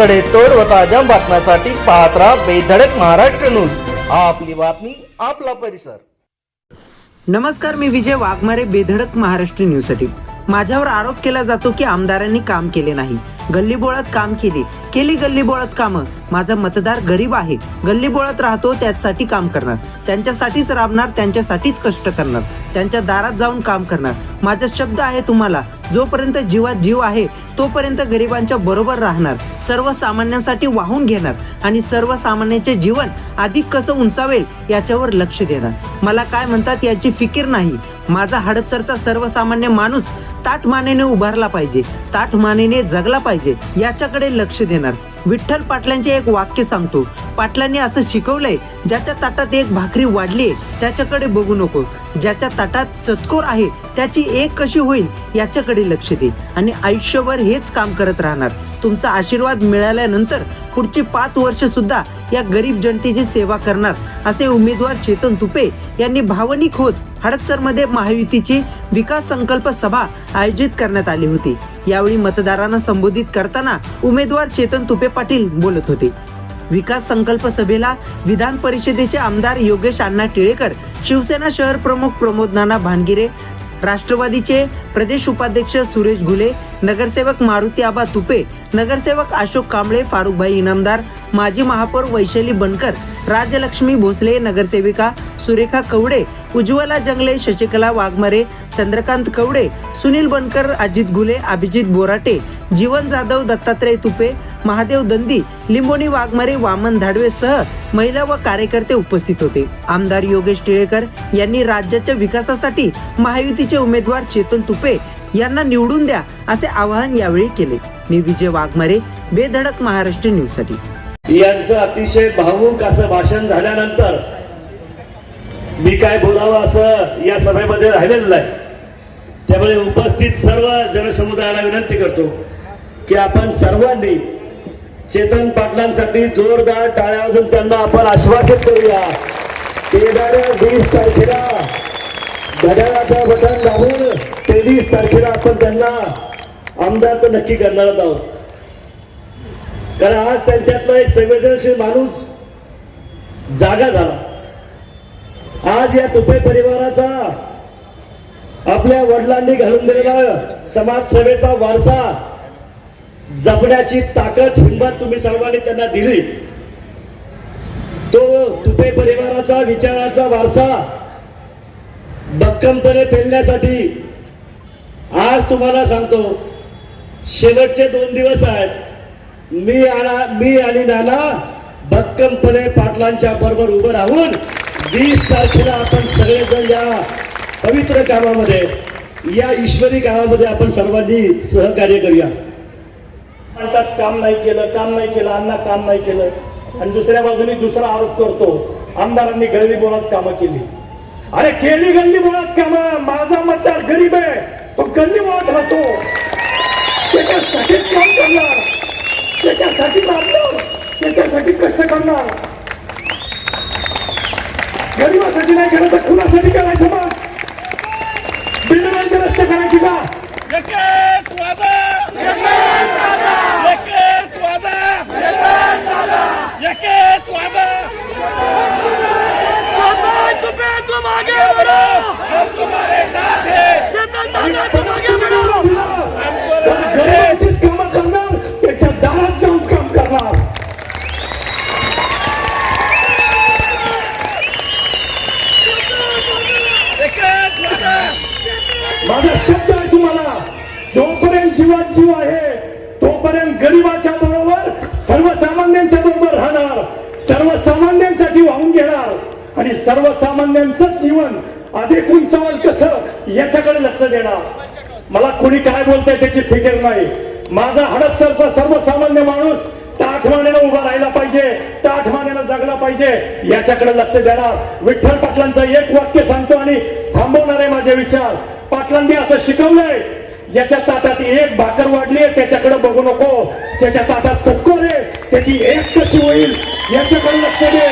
सडेतोड व ताज्या बातम्यासाठी पाहत राहा बेधडक महाराष्ट्र न्यूज. आपली बातमी आपला परिसर. नमस्कार मी विजय वाघमारे बेधडक महाराष्ट्र न्यूजसाठी. माझ्यावर आरोप केला जातो की आमदारांनी काम केले नाही. गल्लीबोळात काम केले. केली गल्लीबोळात कामं. माझा मतदार गरीब आहे. गल्लीबोळात राहतो त्यासाठी काम करणार. त्यांच्यासाठीच राबणार त्यांच्यासाठीच कष्ट करणार. त्यांच्या दारात जाऊन काम करणार. माझा शब्द आहे तुम्हाला जोपर्यंत जीवात जीव आहे तोपर्यंत गरिबांच्या बरोबर राहणार. सर्वसामान्यांसाठी वाहून घेणार आणि सर्वसामान्यांचे जीवन अधिक कसं उंचावेल याच्यावर लक्ष देणार. मला काय म्हणतात याची फिकीर नाही. माझा हडपसरचा सर्वसामान्य माणूस ताठ मानेने उभारला पाहिजे ताठ मानेने जगला पाहिजे याच्याकडे लक्ष देणार. विठ्ठल पाटलांचे एक वाक्य सांगतो पाटलांनी असं शिकवलंय ज्याच्या ताटात एक भाकरी वाढली त्याच्याकडे बघू नको. ज्याच्या ताटात चतकोर आहे त्याची एक कशी होईल याच्याकडे लक्ष दे. आणि आयुष्यभर हेच काम करत राहणार. तुमचा आशीर्वाद मिळाल्यानंतर पुढची पाच वर्ष सुद्धा या गरीब जनतेची सेवा करणार असे उमेदवार चेतन तुपे यांनी भावनिक होत हडपसरमध्ये महायुतीची विकास संकल्प सभा आयोजित करण्यात आली होती. यावेळी मतदारांना संबोधित करताना उमेदवार चेतन तुपे पाटील बोलत होते. विकास संकल्प सभेला विधान परिषदेचे आमदार योगेश अण्णा टिळेकर शिवसेना शहर प्रमुख प्रमोद नाना भानगिरे राष्ट्रवादीचे प्रदेश उपाध्यक्ष सुरेश घुले नगरसेवक मारुती आबा तुपे नगरसेवक अशोक कांबळे फारुखभाई इनामदार माजी महापौर वैशाली बनकर राजलक्ष्मी भोसले नगरसेविका सुरेखा कवडे उज्ज्वला जंगले शशिकला वाघमारे चंद्रकांत कवडे सुनील बनकर अजित घुले अभिजित बोराटे जीवन जाधव दत्तात्रय तुपे महादेव दंदी लिंबोनी वाघमारे वामन धाडवेसह महिला व कार्यकर्ते उपस्थित होते. आमदार योगेश टिळेकर यांनी राज्याच्या विकासासाठी महायुतीचे उमेदवार चेतन तुपे यांना निवडून द्या असे आवाहन यावेळी केले. मी विजय वाघमारे बेधडक महाराष्ट्र न्यूजसाठी. यांचं अतिशय भावूक असं भाषण झाल्यानंतर मी काय बोलावं असं या सभेमध्ये राहिलेलं आहे त्यामुळे उपस्थित सर्व जनसमुदायाला विनंती करतो की आपण सर्वांनी चेतन पाटलांसाठी जोरदार टाळ्या वाजून त्यांना आपण आश्वासित करूया. येणाऱ्या वीस तारखेला घड्याळाचं बटन दाबून तेवीस तारखेला आपण त्यांना आमदार तर नक्की करणारच आहोत. कारण आज त्यांच्यातला एक संवेदनशील माणूस जागा झाला. आज या तुपे परिवाराचा आपल्या वडिलांनी घालून दिलेला समाजसेवेचा वारसा जपण्याची ताकद हिंमत तुम्ही सर्वांनी त्यांना दिली. तो तुपे परिवाराचा विचाराचा वारसा भक्कमपणे पेलण्यासाठी आज तुम्हाला सांगतो शेवटचे दोन दिवस आहेत. मी आणा मी आणि नाना भक्कमपणे पाटलांच्या बरोबर उभं राहून वीस तारखेला आपण सगळेजण या पवित्र कामामध्ये या ईश्वरी कामामध्ये आपण सर्वांनी सहकार्य करूया. म्हणतात काम नाही केलं काम नाही केलं अण्णा काम नाही केलं. आणि दुसऱ्या बाजूने दुसरा आरोप करतो आमदारांनी गल्ली बोळात कामं केली. अरे केली गल्ली बोळात कामं माझा मतदार गरीब आहे. तो बोळात राहतो. त्याच्यासाठीच काम करणार. त्याच्यासाठी मारणार त्याच्यासाठी कष्ट करणार. गरिबासाठी नाही केलं तर कुणासाठी करायचं मग? बिल्डरांचे रस्ते करायचे का? माझा शब्द आहे तुम्हाला. जोपर्यंत जीवात जीव आहे तोपर्यंत गरीबाच्या बरोबर सर्वसामान्यांच्या बरोबर राहणार. सर्वसामान्यांसाठी वाहून घेणार. आणि सर्वसामान्यांचं जीवन अधिक उंचावल कसं याच्याकडे लक्ष देणार. मला कोणी काय बोलतंय त्याची फिकीर नाही. माझा हडपसरचा सर्वसामान्य माणूस ताठमानेला उभा राहिला पाहिजे ताठमानेला जगला पाहिजे याच्याकडे लक्ष देणार. विठ्ठल पाटलांचं एक वाक्य सांगतो आणि थांबवणार माझे विचार. पाटलांनी असं शिकवलंय. ज्याच्या ताटात एक भाकर वाढली त्याच्याकडे बघू नको. ज्याच्या ताटात चक्कर आहे त्याची एक कशी होईल याच्याकडे लक्ष दे.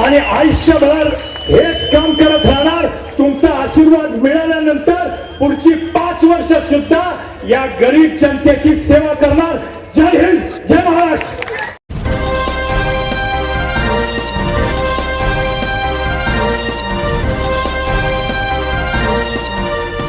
आणि आयुष्यभर हेच काम करत राहणार. तुमचा आशीर्वाद मिळाल्यानंतर पुढची पाच वर्ष सुद्धा या गरीब जनतेची सेवा करणार. जय हिंद जय महाराष्ट्र.